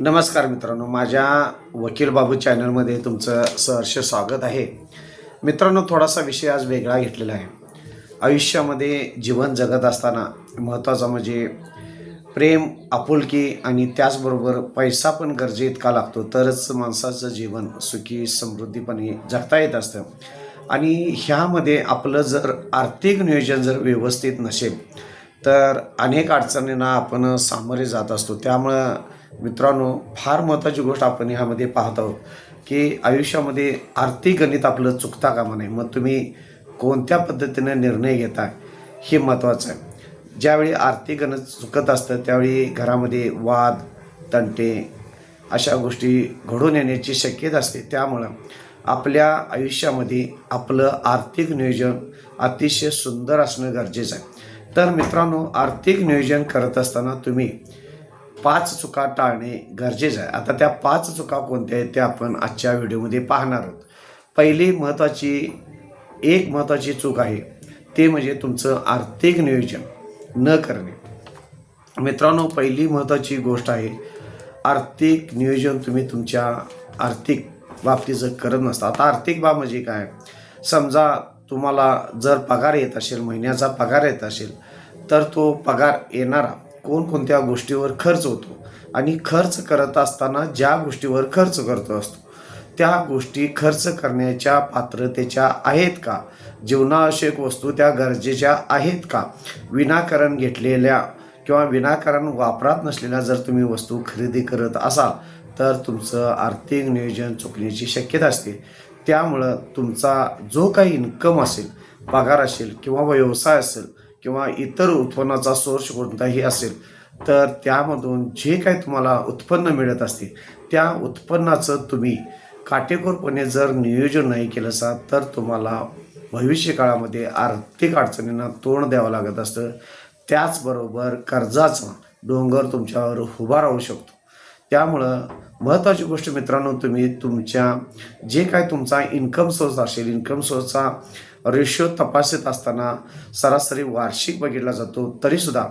नमस्कार मित्रांनो माझ्या वकील बाबू चॅनलमध्ये तुमचं सहर्ष स्वागत आहे. मित्रांनो थोडासा विषय आज वेगळा घेतलेला आहे. आयुष्यामध्ये जीवन जगत असताना महत्त्वाचा म्हणजे प्रेम आपुलकी आणि त्याचबरोबर पैसा पण गरजे इतका लागतो तरच माणसाचं जीवन सुखी समृद्धीपणे जगता येत असतं. आणि ह्यामध्ये आपलं जर आर्थिक नियोजन जर व्यवस्थित नसेल तर अनेक अडचणींना आपण सामोरे जात असतो. त्यामुळं मित्रांनो फार महत्त्वाची गोष्ट आपण ह्यामध्ये पाहत आहोत की आयुष्यामध्ये आर्थिक गणित आपलं चुकता कामा नये. मग तुम्ही कोणत्या पद्धतीने निर्णय घेता हे महत्त्वाचं आहे. ज्यावेळी आर्थिक गणित चुकत असतं त्यावेळी घरामध्ये वाद तंटे अशा गोष्टी घडून येण्याची शक्यता असते. त्यामुळं आपल्या आयुष्यामध्ये आपलं आर्थिक नियोजन अतिशय सुंदर असणं गरजेचं आहे. तर मित्रांनो आर्थिक नियोजन करत असताना तुम्ही पाच चुका टाळणे गरजेचं आहे. आता त्या पाच चुका कोणत्या आहेत त्या आपण आजच्या व्हिडिओमध्ये पाहणार आहोत. पहिली महत्त्वाची एक महत्त्वाची चूक आहे ते म्हणजे तुमचं आर्थिक नियोजन न करणे. मित्रांनो पहिली महत्त्वाची गोष्ट आहे आर्थिक नियोजन तुम्ही तुमच्या आर्थिक बाबतीचं करत नसता. आता आर्थिक बाब म्हणजे काय? समजा तुम्हाला जर पगार येत असेल महिन्याचा पगार येत असेल तर तो पगार येणारा कोणकोणत्या गोष्टीवर खर्च होतो आणि खर्च करत असताना ज्या गोष्टीवर खर्च करतो असतो त्या गोष्टी खर्च करण्याच्या पात्रतेच्या आहेत का? जीवनावश्यक वस्तू त्या गरजेच्या आहेत का? विनाकारण घेतलेल्या किंवा विनाकारण वापरात नसलेल्या जर तुम्ही वस्तू खरेदी करत असाल तर तुमचं आर्थिक नियोजन चुकण्याची शक्यता असते. त्यामुळं तुमचा जो काही इन्कम असेल पगार असेल किंवा व्यवसाय असेल किंवा इतर उत्पन्नाचा सोर्स कोणताही असेल तर त्यामधून जे काही तुम्हाला उत्पन्न मिळत असते त्या उत्पन्नाचं तुम्ही काटेकोरपणे जर नियोजन नाही केलं असा तर तुम्हाला भविष्य काळामध्ये आर्थिक अडचणींना तोंड द्यावं लागत असतं. त्याचबरोबर कर्जाचा डोंगर तुमच्यावर उभा राहू शकतो. त्यामुळं महत्त्वाची गोष्ट मित्रांनो तुम्ही तुमच्या जे काय तुमचा इन्कम सोर्स असेल इन्कम सोर्सचा रेशो तपासत असताना सरासरी वार्षिक बघितला जातो तरीसुद्धा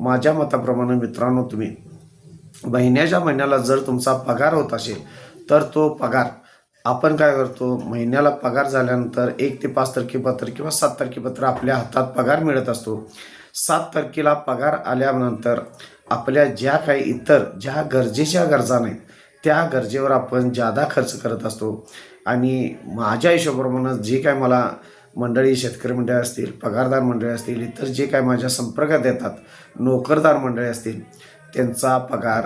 माझ्या मताप्रमाणे मित्रांनो तुम्ही महिन्याच्या महिन्याला जर तुमचा पगार होत असेल तर तो पगार आपण काय करतो महिन्याला पगार झाल्यानंतर एक ते पाच तारखेपत्र किंवा सात तारखेपत्र आपल्या हातात पगार मिळत असतो. सात तारखेला पगार आल्यानंतर आपल्या ज्या काही इतर ज्या गरजेच्या गरजा नाहीत त्या गरजेवर आपण जादा खर्च करत असतो. आणि माझ्या हिशोबाप्रमाणे जे काय मला मंडळी शेतकरी मंडळी असतील पगारदार मंडळी असतील इतर जे काय माझ्या संपर्कात येतात नोकरदार मंडळी असतील त्यांचा पगार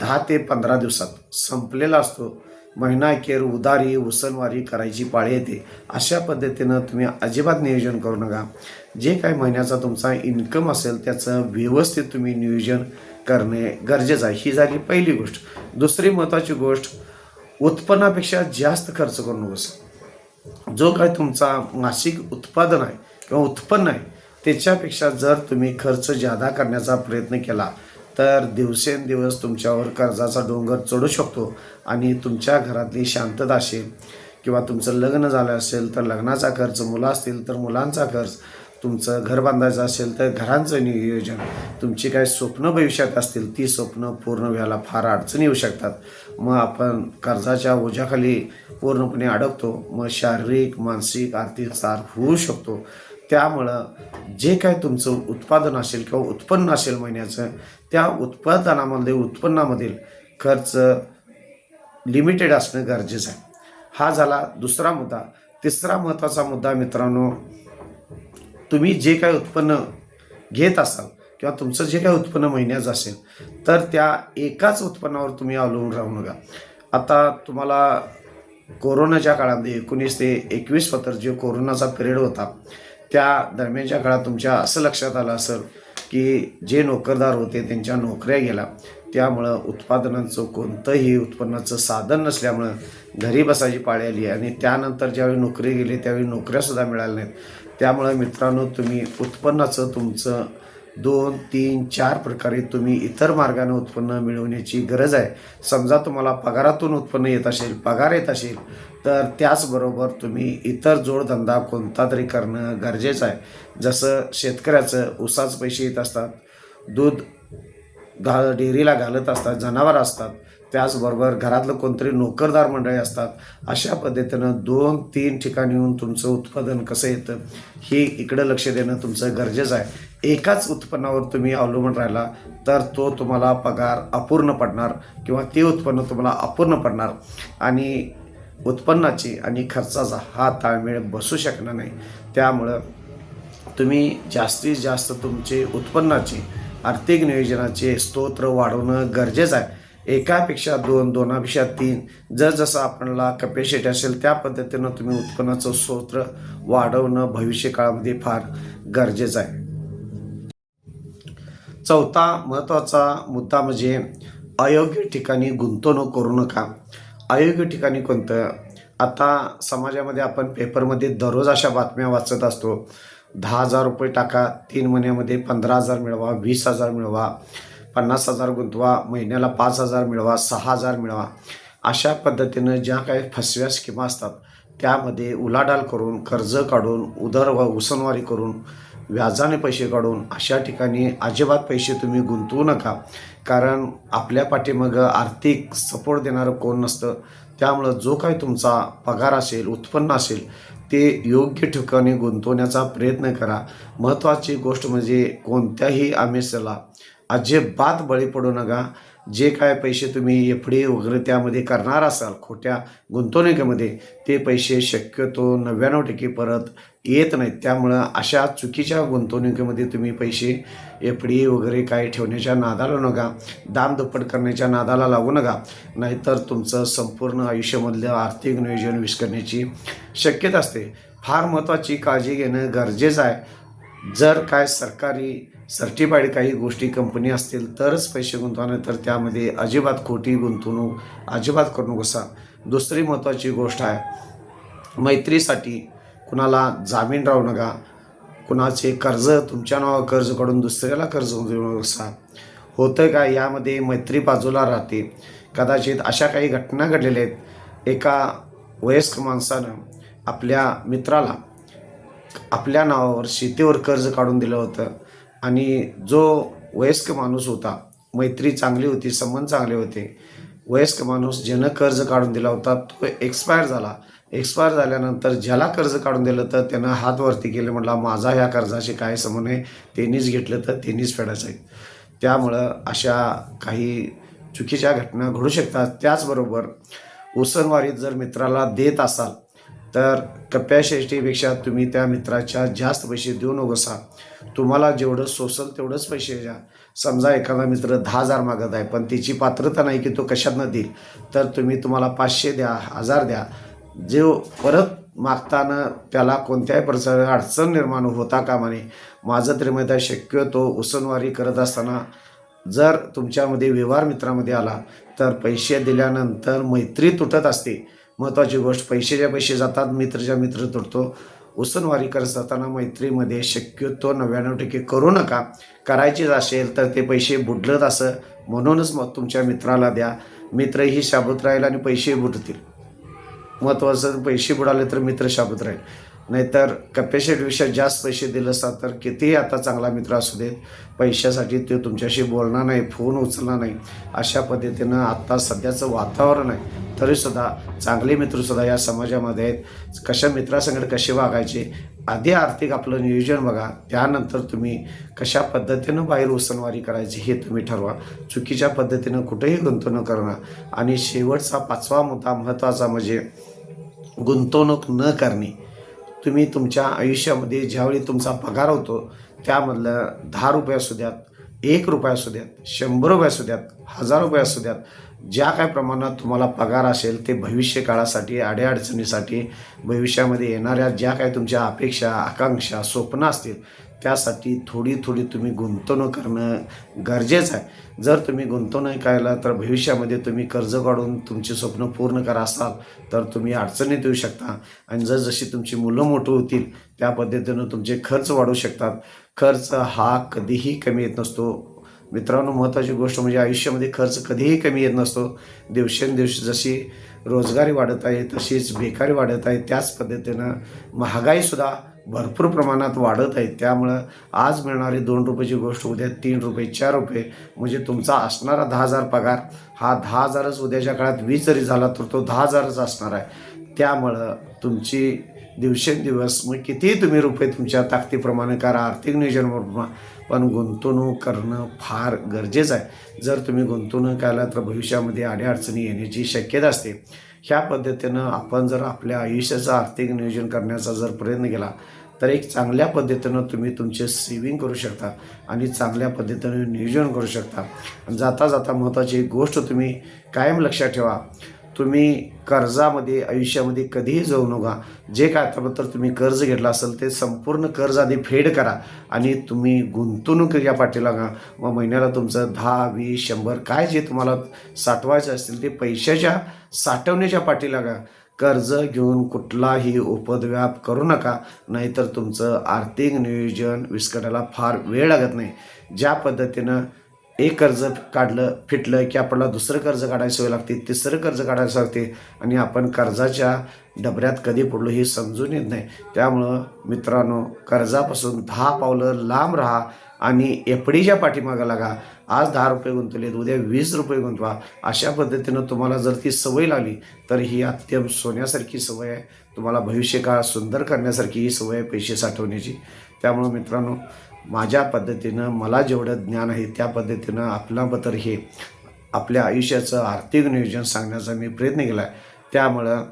दहा ते पंधरा दिवसात संपलेला असतो. महिना अखेर उदारी उसनवारी करायची पाळी येते. अशा पद्धतीनं तुम्ही अजिबात नियोजन करू नका. जे काही महिन्याचा तुमचा इन्कम असेल त्याचं व्यवस्थित तुम्ही नियोजन करणे गरजेचं आहे. ही झाली पहिली गोष्ट. दुसरी महत्त्वाची गोष्ट उत्पन्नापेक्षा जास्त खर्च करू नकोस. जो काय तुमचा मासिक उत्पादन आहे किंवा उत्पन्न आहे त्याच्यापेक्षा जर तुम्ही खर्च जादा करण्याचा प्रयत्न केला तर दिवसेंदिवस तुमच्यावर कर्जाचा डोंगर चढू शकतो आणि तुमच्या घरातली शांतता असेल किंवा तुमचं लग्न झालं असेल तर लग्नाचा खर्च मुलं असतील तर मुलांचा खर्च तुमचं घर बांधायचं असेल तर घरांचं नियोजन. तुमची काही स्वप्न भविष्यात असतील ती स्वप्न पूर्ण व्हायला फार अडचणी येऊ शकतात. मग आपण कर्जाच्या ओझ्याखाली पूर्णपणे अडकतो. मग शारीरिक मानसिक आर्थिक सार होऊ शकतो. त्यामुळं जे काय तुमचं उत्पादन असेल किंवा उत्पन्न असेल महिन्याचं त्या उत्पादनामध्ये उत्पन्नामधील खर्च लिमिटेड असणं गरजेचं आहे. हा झाला दुसरा मुद्दा. तिसरा महत्त्वाचा मुद्दा मित्रांनो तुम्ही जे काय उत्पन्न घेत असाल किंवा तुमचं जे काय उत्पन्न महिन्याचं असेल तर त्या एकाच उत्पन्नावर तुम्ही अवलंबून राहू नका. आता तुम्हाला कोरोनाच्या काळामध्ये एकोणीस ते एकवीस पत्र जे कोरोनाचा पिरियड होता त्या दरम्यानच्या काळात तुमच्या असं लक्षात आलं असेल की जे नोकरदार होते त्यांच्या नोकऱ्या गेल्या. त्यामुळं उत्पादनांचं कोणतंही उत्पन्नाचं साधन नसल्यामुळं घरी बसायची पाळी आली आणि त्यानंतर ज्यावेळी नोकरी गेली त्यावेळी नोकऱ्यासुद्धा मिळाल्या नाहीत. त्यामुळे मित्रांनो तुम्ही उत्पन्नाचं तुमचं दोन तीन चार प्रकारे तुम्ही इतर मार्गाने उत्पन्न मिळवण्याची गरज आहे. समजा तुम्हाला पगारातून उत्पन्न येत असेल पगार येत असेल तर त्याचबरोबर तुम्ही इतर जोडधंदा कोणता तरी करणं गरजेचं आहे. जसं शेतकऱ्याचं ऊसाच पैसे येत असतात दूध घा डेअरीला घालत असतात जनावर असतात त्याचबरोबर घरातलं कोणतरी नोकरदार मंडळी असतात अशा पद्धतीनं दोन तीन ठिकाणी येऊन तुमचं उत्पादन कसं येतं हे इकडं लक्ष देणं तुमचं गरजेचं आहे. एकाच उत्पन्नावर तुम्ही अवलंबून राहिला तर तो तुम्हाला पगार अपूर्ण पडणार किंवा ते उत्पन्न तुम्हाला अपूर्ण पडणार. आणि उत्पन्नाची आणि खर्चाचा हा ताळमेळ बसू शकणार नाही. त्यामुळं तुम्ही जास्तीत जास्त तुमचे उत्पन्नाची आर्थिक नियोजनाचे स्तोत्र वाढवणं गरजेचं आहे. एकापेक्षा दोन दोनापेक्षा तीन. जर जसं कपॅसिटी असेल त्या पद्धतीनं तुम्ही उत्पन्नाचं स्तोत्र वाढवणं भविष्य काळामध्ये फार गरजेचं आहे. चौथा महत्त्वाचा मुद्दा म्हणजे अयोग्य ठिकाणी गुंतवणूक करू नका. अयोग्य ठिकाणी कोणतं? आता समाजामध्ये आपण पेपरमध्ये दररोज अशा बातम्या वाचत असतो. दहा हजार रुपये टाका. तीन महिन्यामध्ये पंधरा हजार मिळवा वीस हजार मिळवा पन्नास हजार गुंतवा महिन्याला पाच हजार मिळवा सहा हजार मिळवा. अशा पद्धतीनं ज्या काही फसव्या स्कीमा असतात त्यामध्ये उलाढाल करून कर्ज काढून उदर व उसनवारी करून व्याजाने पैसे काढून अशा ठिकाणी अजिबात पैसे तुम्ही गुंतवू नका. कारण आपल्या पाठीमागं आर्थिक सपोर्ट देणारं कोण नसतं. त्यामुळं जो काय तुमचा पगार असेल उत्पन्न असेल ते योग्य ठिकाणी गुंतवण्याचा प्रयत्न करा. महत्त्वाची गोष्ट म्हणजे कोणत्याही आमिषाला अजिबात बळी पडू नका. जे काय पैसे तुम्ही एफ डी वगैरे त्यामध्ये करणार असाल खोट्या गुंतवणुकीमध्ये ते पैसे शक्यतो नव्याण्णव टक्के परत येत नाहीत. त्यामुळं अशा चुकीच्या गुंतवणुकीमध्ये तुम्ही पैसे एफ डी वगैरे काय ठेवण्याच्या नादाला नका दामदुप्पट करण्याच्या नादाला लागू नका. नाहीतर तुमचं संपूर्ण आयुष्यामधलं आर्थिक नियोजन विस्करण्याची शक्यता असते. फार महत्त्वाची काळजी घेणं गरजेचं आहे. जर काय सरकारी सर्टिफाईड काही गोष्टी कंपनी असतील तरच पैसे गुंतवा तर त्यामध्ये अजिबात खोटी गुंतवणूक अजिबात करू नकोसा दुसरी महत्त्वाची गोष्ट आहे मैत्रीसाठी कुणाला जामीन राहू नका. कुणाचे कर्ज तुमच्या नावावर कर्ज काढून दुसऱ्याला कर्ज देऊ नका. होतं का? यामध्ये मैत्री बाजूला राहते. कदाचित अशा काही घटना घडलेल्या आहेत. एका वयस्क माणसानं आपल्या मित्राला आपल्या नावावर शेतीवर कर्ज काढून दिलं होतं. आणि जो वयस्क माणूस होता मैत्री चांगली होती संबंध चांगले होते वयस्क माणूस ज्यानं कर्ज काढून दिला होता तो एक्सपायर झाला. एक्सपायर झाल्यानंतर ज्याला कर्ज काढून दिलं तर त्यानं हात वरती केले म्हटला माझा ह्या कर्जाशी काय संबंध आहे? त्यांनीच घेतलं तर त्यांनीच फेडायचं आहे. त्यामुळं अशा काही चुकीच्या घटना घडू शकतात. त्याचबरोबर उसनवारीत जर मित्राला देत असाल तर कपॅसिटीपेक्षा तुम्ही त्या मित्राच्या जास्त पैसे देऊ नकोसा तुम्हाला जेवढं सोसल तेवढंच पैसे द्या. समजा एखादा मित्र दहा हजार मागत आहे पण तिची पात्रता नाही की तो कशातनं देईल तर तुम्ही तुम्हाला पाचशे द्या हजार द्या. जो परत मागताना त्याला कोणत्याही प्रकारे अडचण निर्माण होता कामा नये. माझं तरी माहिती शक्यतो उसनवारी करत असताना जर तुमच्यामध्ये व्यवहार मित्रामध्ये आला तर पैसे दिल्यानंतर मैत्री तुटत असते. महत्त्वाची गोष्ट पैशाच्या पैसे जातात मित्रच्या मित्र तुटतो. उसनवारी करत असताना मैत्रीमध्ये शक्यतो नव्याण्णव टक्के करू नका. करायचीच असेल तर ते पैसे बुडलत असं म्हणूनच मग तुमच्या मित्राला द्या. मित्रही शाबूत राहील आणि पैसे बुडतील. महत्त्वाचं पैसे बुडाले तर मित्र शाबूत राहील. नाहीतर कपॅसिटीपेक्षा जास्त पैसे दिले असतात तर कितीही आता चांगला मित्र असू देत पैशासाठी ते तुमच्याशी बोलणार नाही फोन उचलणार नाही. अशा पद्धतीनं आत्ता सध्याचं वातावरण आहे. तरीसुद्धा चांगले मित्रसुद्धा या समाजामध्ये आहेत. कशा मित्रासंगड कसे वागायचे आधी आर्थिक आपलं नियोजन बघा. त्यानंतर तुम्ही कशा पद्धतीनं बाहेर उसनवारी करायची हे तुम्ही ठरवा. चुकीच्या पद्धतीनं कुठेही गुंतवणूक करणं. आणि शेवटचा पाचवा मुद्दा महत्त्वाचा म्हणजे गुंतवणूक न करणे. तुम्ही तुमच्या आयुष्यामध्ये ज्यावेळी तुमचा पगार होतो त्यामधलं दहा रुपये असू द्यात एक रुपये असू द्यात शंभर रुपये असू द्यात हजार रुपये असू द्यात ज्या काय प्रमाणात तुम्हाला पगार असेल ते भविष्य काळासाठी अडीअडचणीसाठी भविष्यामध्ये येणाऱ्या ज्या काय तुमच्या अपेक्षा आकांक्षा स्वप्न असतील त्यासाठी थोडी थोडी तुम्ही गुंतवणूक करणं गरजेचं आहे. जर तुम्ही गुंतवणूक केला तर भविष्यामध्ये तुम्ही कर्ज काढून तुमचे स्वप्न पूर्ण करा असाल तर तुम्ही अडचणीत येऊ शकता. आणि जर जशी तुमची मुलं मोठं होतील त्या पद्धतीनं तुमचे खर्च वाढू शकतात. खर्च हा कधीही कमी येत नसतो. मित्रांनो महत्त्वाची गोष्ट म्हणजे आयुष्यामध्ये खर्च कधीही कमी येत नसतो. दिवसेंदिवशी जशी रोजगारी वाढत आहे तशीच बेकारी वाढत आहे. त्याच पद्धतीनं महागाईसुद्धा भरपूर प्रमाणात वाढत आहे त्यामुळं आज मिळणारी दोन रुपयाची गोष्ट उद्या तीन रुपये चार रुपये. म्हणजे तुमचा असणारा दहा हजार पगार हा दहा हजारच उद्याच्या काळात वीज जरी झाला तर तो दहा हजारच असणार आहे. त्यामुळं तुमची दिवसेंदिवस मग कितीही तुम्ही रुपये तुमच्या ताकदीप्रमाणे करा आर्थिक नियोजन पण गुंतवणूक करणं फार गरजेचं आहे. जर तुम्ही गुंतवणूक केला तर भविष्यामध्ये अडीअडचणी येण्याची शक्यता असते. ह्या पद्धतीनं आपण जर आपल्या आयुष्याचं आर्थिक नियोजन करण्याचा जर प्रयत्न केला तर एक चांगल्या पद्धतीनं तुम्ही तुमचे सेविंग करू शकता आणि चांगल्या पद्धतीनं नियोजन करू शकता. आणि जाता जाता महत्त्वाची एक गोष्ट तुम्ही कायम लक्षात ठेवा. तुम्ही कर्जामध्ये आयुष्यामध्ये कधीही जाऊ नका. जे काय आतापर्यंत तुम्ही कर्ज घेतलं असेल ते संपूर्ण कर्ज आधी फेड करा आणि तुम्ही गुंतवणूक या पाठीला लागा मग महिन्याला तुमचं दहा वीस शंभर काय जे तुम्हाला साठवायचं असतील ते पैशाच्या साठवण्याच्या पाठीला लागा कर्ज घेऊन कुठलाही उपद्व्याप करू नका नाहीतर तुमचं आर्थिक नियोजन विस्कटायला फार वेळ लागत नाही. ज्या पद्धतीनं एक कर्ज काढलं फिटलं की आपल्याला दुसरं कर्ज काढायची सवय लागते तिसरं कर्ज काढायचं लागते आणि आपण कर्जाच्या डबऱ्यात कधी पडलो हे समजून येत नाही. त्यामुळं मित्रांनो कर्जापासून दहा पावलं लांब राहा. आणि एफडीच्या पाठीमागं लागा. आज दहा रुपये गुंतवलेत उद्या वीस रुपये गुंतवा. अशा पद्धतीनं तुम्हाला जर ती सवय लागली तर ही अत्यंत सोन्यासारखी सवय आहे. तुम्हाला भविष्यकाळ सुंदर करण्यासारखी ही सवय आहे पैसे साठवण्याची. त्यामुळं मित्रांनो माझ्या पद्धतीनं मला जेवढं ज्ञान आहे त्या पद्धतीनं आपल्याबद्दल हे आपल्या आयुष्याचं आर्थिक नियोजन सांगण्याचा मी प्रयत्न केला आहे त्यामुळं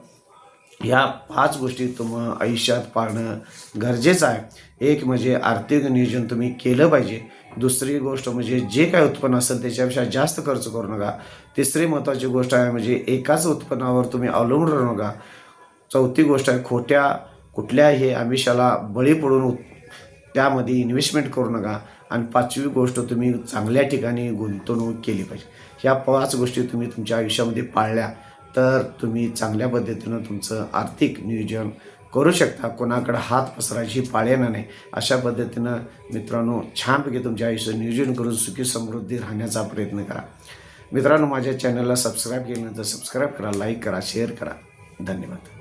ह्या पाच गोष्टी तुम आयुष्यात पाळणं गरजेचं आहे. एक म्हणजे आर्थिक नियोजन तुम्ही केलं पाहिजे. दुसरी गोष्ट म्हणजे जे काय उत्पन्न असेल त्याच्यापेक्षा जास्त खर्च करू नका. तिसरी महत्त्वाची गोष्ट आहे म्हणजे एकाच उत्पन्नावर तुम्ही अवलंबून राहू नका. चौथी गोष्ट आहे खोट्या कुठल्याही आमिषाला बळी पडून त्यामध्ये इन्व्हेस्टमेंट करू नका. आणि पाचवी गोष्ट तुम्ही चांगल्या ठिकाणी गुंतवणूक केली पाहिजे. ह्या पाच गोष्टी तुम्ही तुमच्या आयुष्यामध्ये पाळल्या. तर तुम्ही चांगल्या पद्धतीनं तुमचं आर्थिक नियोजन करू शकता. कोणाकडे हात पसरायची पाळ येणार नाही. अशा पद्धतीनं मित्रांनो छानपैकी तुमच्या आयुष्याचं नियोजन करून सुखी समृद्धी राहण्याचा प्रयत्न करा. मित्रांनो माझ्या चॅनलला सबस्क्राईब केल्यानंतर सबस्क्राईब करा लाईक करा शेअर करा. धन्यवाद.